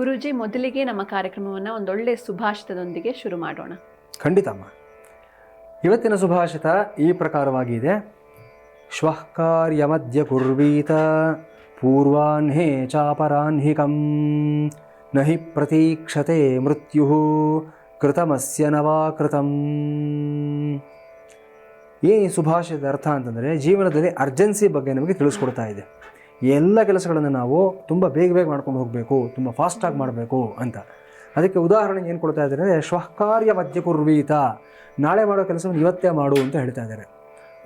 ಗುರೂಜಿ, ಮೊದಲಿಗೆ ನಮ್ಮ ಕಾರ್ಯಕ್ರಮವನ್ನು ಒಂದೊಳ್ಳೆ ಸುಭಾಷಿತದೊಂದಿಗೆ ಶುರು ಮಾಡೋಣ. ಖಂಡಿತಮ್ಮ ಇವತ್ತಿನ ಸುಭಾಷಿತ ಈ ಪ್ರಕಾರವಾಗಿದೆ. ಶ್ವಃ ಕಾರ್ಯಮದ್ಯ ಕುರ್ವೀತ ಪೂರ್ವಾಹ್ನೇ ಚಾಪರಾಹ್ನಿಕಂ, ನಹಿ ಪ್ರತೀಕ್ಷತೆ ಮೃತ್ಯು, ಕೃತಮಸ್ಯ ನವಾಕೃತಂ. ಏನು ಈ ಸುಭಾಷಿತದ ಅರ್ಥ ಅಂತಂದರೆ, ಜೀವನದಲ್ಲಿ ಅರ್ಜೆನ್ಸಿ ಬಗ್ಗೆ ನಮಗೆ ತಿಳಿಸ್ಕೊಡ್ತಾ ಇದೆ. ಎಲ್ಲ ಕೆಲಸಗಳನ್ನು ನಾವು ತುಂಬ ಬೇಗ ಬೇಗ ಮಾಡ್ಕೊಂಡು ಹೋಗಬೇಕು, ತುಂಬ ಫಾಸ್ಟಾಗಿ ಮಾಡಬೇಕು ಅಂತ. ಅದಕ್ಕೆ ಉದಾಹರಣೆಗೆ ಏನು ಕೊಡ್ತಾ ಇದ್ದಾರೆ ಅಂದರೆ ಶ್ವಃಕಾರ್ಯ ಮಧ್ಯ ನಾಳೆ ಮಾಡೋ ಕೆಲಸವನ್ನು ಇವತ್ತೇ ಮಾಡು ಅಂತ ಹೇಳ್ತಾ ಇದ್ದಾರೆ.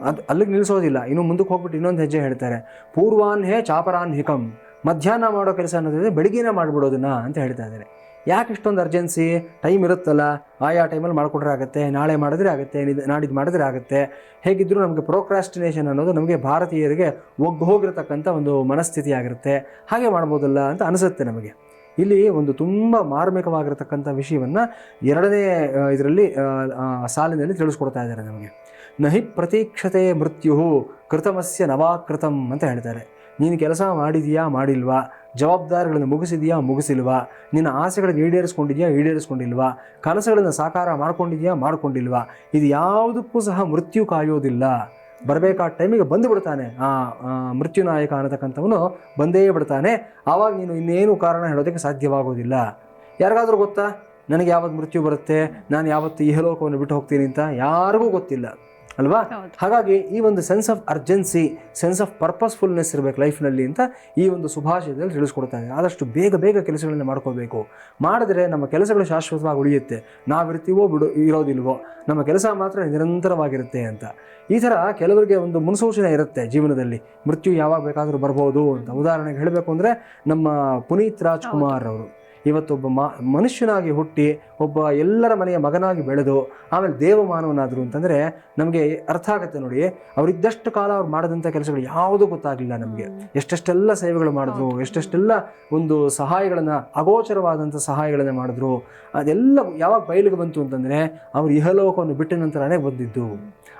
ಅದು ಅಲ್ಲಿಗೆ ನಿಲ್ಲಿಸೋದಿಲ್ಲ ಇನ್ನು ಮುಂದಕ್ಕೆ ಹೋಗ್ಬಿಟ್ಟು ಇನ್ನೊಂದು ಹೆಜ್ಜೆ ಹೇಳ್ತಾರೆ. ಪೂರ್ವಾನ್ಹೇ ಚಾಪರಾನ್ ಹಿಕಂ ಮಧ್ಯಾಹ್ನ ಮಾಡೋ ಕೆಲಸ ಅನ್ನೋದಿದ್ರೆ ಬೆಳಗ್ಗೆನೇ ಮಾಡಿಬಿಡೋದನ್ನ ಅಂತ ಹೇಳ್ತಾ ಇದ್ದಾರೆ. ಯಾಕೆ ಇಷ್ಟೊಂದು ಅರ್ಜೆನ್ಸಿ ಟೈಮ್ ಇರುತ್ತಲ್ಲ. ಆಯಾ ಟೈಮಲ್ಲಿ ಮಾಡಿಕೊಟ್ರೆ ಆಗುತ್ತೆ, ನಾಳೆ ಮಾಡಿದ್ರೆ ಆಗುತ್ತೆ ನಾಡಿದ್ದು ಮಾಡಿದ್ರೆ ಆಗುತ್ತೆ. ಹೇಗಿದ್ದರೂ ನಮಗೆ ಪ್ರೋಕ್ರಾಸ್ಟಿನೇಷನ್ ಅನ್ನೋದು ನಮಗೆ ಭಾರತೀಯರಿಗೆ ಒಗ್ಗು ಹೋಗಿರತಕ್ಕಂಥ ಒಂದು ಮನಸ್ಥಿತಿ ಆಗಿರುತ್ತೆ ಹಾಗೆ ಮಾಡ್ಬೋದಲ್ಲ ಅಂತ ಅನಿಸುತ್ತೆ ನಮಗೆ. ಇಲ್ಲಿ ಒಂದು ತುಂಬ ಮಾರ್ಮಿಕವಾಗಿರತಕ್ಕಂಥ ವಿಷಯವನ್ನು ಎರಡನೇ ಇದರಲ್ಲಿ ಸಾಲಿನಲ್ಲಿ ತಿಳಿಸ್ಕೊಡ್ತಾ ಇದ್ದಾರೆ ನಮಗೆ. ನಹಿ ಪ್ರತೀಕ್ಷತೆ ಮೃತ್ಯು ಕೃತಮಸ್ಯ ನವಾಕೃತಂ ಅಂತ ಹೇಳ್ತಾರೆ. ನೀನು ಕೆಲಸ ಮಾಡಿದೀಯಾ, ಮಾಡಿಲ್ವಾ? ಜವಾಬ್ದಾರಿಗಳನ್ನು ಮುಗಿಸಿದೆಯಾ, ಮುಗಿಸಿಲ್ವಾ? ನಿನ್ನ ಆಸೆಗಳನ್ನು ಈಡೇರಿಸ್ಕೊಂಡಿದ್ಯಾ, ಈಡೇರಿಸ್ಕೊಂಡಿಲ್ವಾ? ಕನಸುಗಳನ್ನು ಸಾಕಾರ ಮಾಡ್ಕೊಂಡಿದ್ಯಾ, ಮಾಡ್ಕೊಂಡಿಲ್ವಾ? ಇದು ಯಾವುದಕ್ಕೂ ಸಹ ಮೃತ್ಯು ಕಾಯೋದಿಲ್ಲ. ಬರಬೇಕಾದ ಟೈಮಿಗೆ ಬಂದು ಬಿಡ್ತಾನೆ ಆ ಮೃತ್ಯುನಾಯಕ ಅನ್ನತಕ್ಕಂಥವನು ಬಂದೇ ಬಿಡ್ತಾನೆ. ಆವಾಗ ನೀನು ಇನ್ನೇನು ಕಾರಣ ಹೇಳೋದಕ್ಕೆ ಸಾಧ್ಯವಾಗೋದಿಲ್ಲ. ಯಾರಿಗಾದರೂ ಗೊತ್ತಾ? ನನಗೆ ಯಾವತ್ತು ಮೃತ್ಯು ಬರುತ್ತೆ? ನಾನು ಯಾವತ್ತು ಇಹಲೋಕವನ್ನು ಬಿಟ್ಟು ಹೋಗ್ತೀನಿ ಅಂತ? ಯಾರಿಗೂ ಗೊತ್ತಿಲ್ಲ. ಅಲ್ವಾ? ಹಾಗಾಗಿ ಈ ಒಂದು sense of urgency sense of purposefulness ಇರಬೇಕು ಲೈಫ್ನಲ್ಲಿ ಅಂತ ಈ ಒಂದು ಸುಭಾಷಿತದಲ್ಲಿ ತಿಳಿಸ್ಕೊಡ್ತಾ ಇದೆ. ಆದಷ್ಟು ಬೇಗ ಬೇಗ ಕೆಲಸಗಳನ್ನು ಮಾಡ್ಕೋಬೇಕು. ಮಾಡಿದ್ರೆ ನಮ್ಮ ಕೆಲಸಗಳು ಶಾಶ್ವತವಾಗಿ ಉಳಿಯುತ್ತೆ. ನಾವಿರ್ತೀವೋ ಬಿಡು ಇರೋದಿಲ್ವೋ ನಮ್ಮ ಕೆಲಸ ಮಾತ್ರ ನಿರಂತರವಾಗಿರುತ್ತೆ ಅಂತ. ಈ ಥರ ಕೆಲವರಿಗೆ ಒಂದು ಮುನ್ಸೂಚನೆ ಇರುತ್ತೆ ಜೀವನದಲ್ಲಿ. ಮೃತ್ಯು ಯಾವಾಗ ಬೇಕಾದರೂ ಬರ್ಬೋದು ಅಂತ. ಉದಾಹರಣೆಗೆ ಹೇಳಬೇಕು ಅಂದರೆ ನಮ್ಮ ಪುನೀತ್ ರಾಜ್ಕುಮಾರ್ ಅವರು. ಇವತ್ತೊಬ್ಬ ಮ ಮನುಷ್ಯನಾಗಿ ಹುಟ್ಟಿ ಒಬ್ಬ ಎಲ್ಲರ ಮನೆಯ ಮಗನಾಗಿ ಬೆಳೆದು ಆಮೇಲೆ ದೇವಮಾನವನಾದರು ಅಂತಂದರೆ ನಮಗೆ ಅರ್ಥ ಆಗುತ್ತೆ ನೋಡಿ. ಅವರಿದ್ದಷ್ಟು ಕಾಲ ಅವ್ರು ಮಾಡಿದಂಥ ಕೆಲಸಗಳು ಯಾವುದೂ ಗೊತ್ತಾಗಲಿಲ್ಲ ನಮಗೆ. ಎಷ್ಟೆಷ್ಟೆಲ್ಲ ಸೇವೆಗಳು ಮಾಡಿದ್ರು ಎಷ್ಟೆಷ್ಟೆಲ್ಲ ಒಂದು ಸಹಾಯಗಳನ್ನು ಅಗೋಚರವಾದಂಥ ಸಹಾಯಗಳನ್ನು ಮಾಡಿದ್ರು ಅದೆಲ್ಲ ಯಾವಾಗ ಬಯಲಿಗೆ ಬಂತು ಅಂತಂದರೆ ಅವರು ಇಹಲೋಕವನ್ನು ಬಿಟ್ಟ ನಂತರನೇ ಬಂದಿದ್ದು.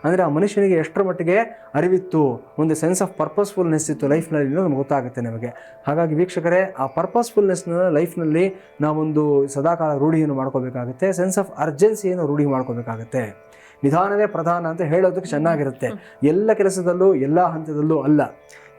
ಅಂದರೆ ಆ ಮನುಷ್ಯನಿಗೆ ಎಷ್ಟರ ಮಟ್ಟಿಗೆ ಅರಿವಿತ್ತು ಒಂದು ಸೆನ್ಸ್ ಆಫ್ ಪರ್ಪಸ್ಫುಲ್ನೆಸ್ ಇತ್ತು ಲೈಫ್ನಲ್ಲಿ ನಮ್ಗೆ ಗೊತ್ತಾಗುತ್ತೆ ನಮಗೆ. ಹಾಗಾಗಿ ವೀಕ್ಷಕರೇ ಆ ಪರ್ಪಸ್ಫುಲ್ನೆಸ್ನ ಲೈಫ್ನಲ್ಲಿ ನಾವೊಂದು ಸದಾಕಾಲ ರೂಢಿಯನ್ನು ಮಾಡ್ಕೋಬೇಕಾಗುತ್ತೆ. ಸೆನ್ಸ್ ಆಫ್ ಅರ್ಜೆನ್ಸಿಯನ್ನು ರೂಢಿ ಮಾಡ್ಕೋಬೇಕಾಗುತ್ತೆ. ನಿಧಾನವೇ ಪ್ರಧಾನ ಅಂತ ಹೇಳೋದಕ್ಕೆ ಚೆನ್ನಾಗಿರುತ್ತೆ. ಎಲ್ಲ ಕೆಲಸದಲ್ಲೂ, ಎಲ್ಲ ಹಂತದಲ್ಲೂ ಅಲ್ಲ.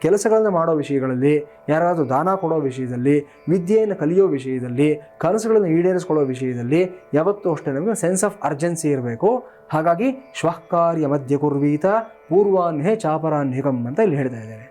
ಕೆಲಸಗಳನ್ನು ಮಾಡೋ ವಿಷಯಗಳಲ್ಲಿ, ಯಾರಾದರೂ ದಾನ ಕೊಡೋ ವಿಷಯದಲ್ಲಿ, ವಿದ್ಯೆಯನ್ನು ಕಲಿಯೋ ವಿಷಯದಲ್ಲಿ, ಕನಸುಗಳನ್ನು ಈಡೇರಿಸ್ಕೊಳ್ಳೋ ವಿಷಯದಲ್ಲಿ ಯಾವತ್ತೂ ಅಷ್ಟೇ ನಮಗೆ ಸೆನ್ಸ್ ಆಫ್ ಅರ್ಜೆನ್ಸಿ ಇರಬೇಕು. ಹಾಗಾಗಿ ಶ್ವಃಕಾರ್ಯ ಮಧ್ಯ ಕುರ್ವೀತ ಪೂರ್ವಾನ್ಹೇ ಚಾಪರಾಹ್ನಿಕಂ ಅಂತ ಇಲ್ಲಿ ಹೇಳ್ತಾ ಇದ್ದಾರೆ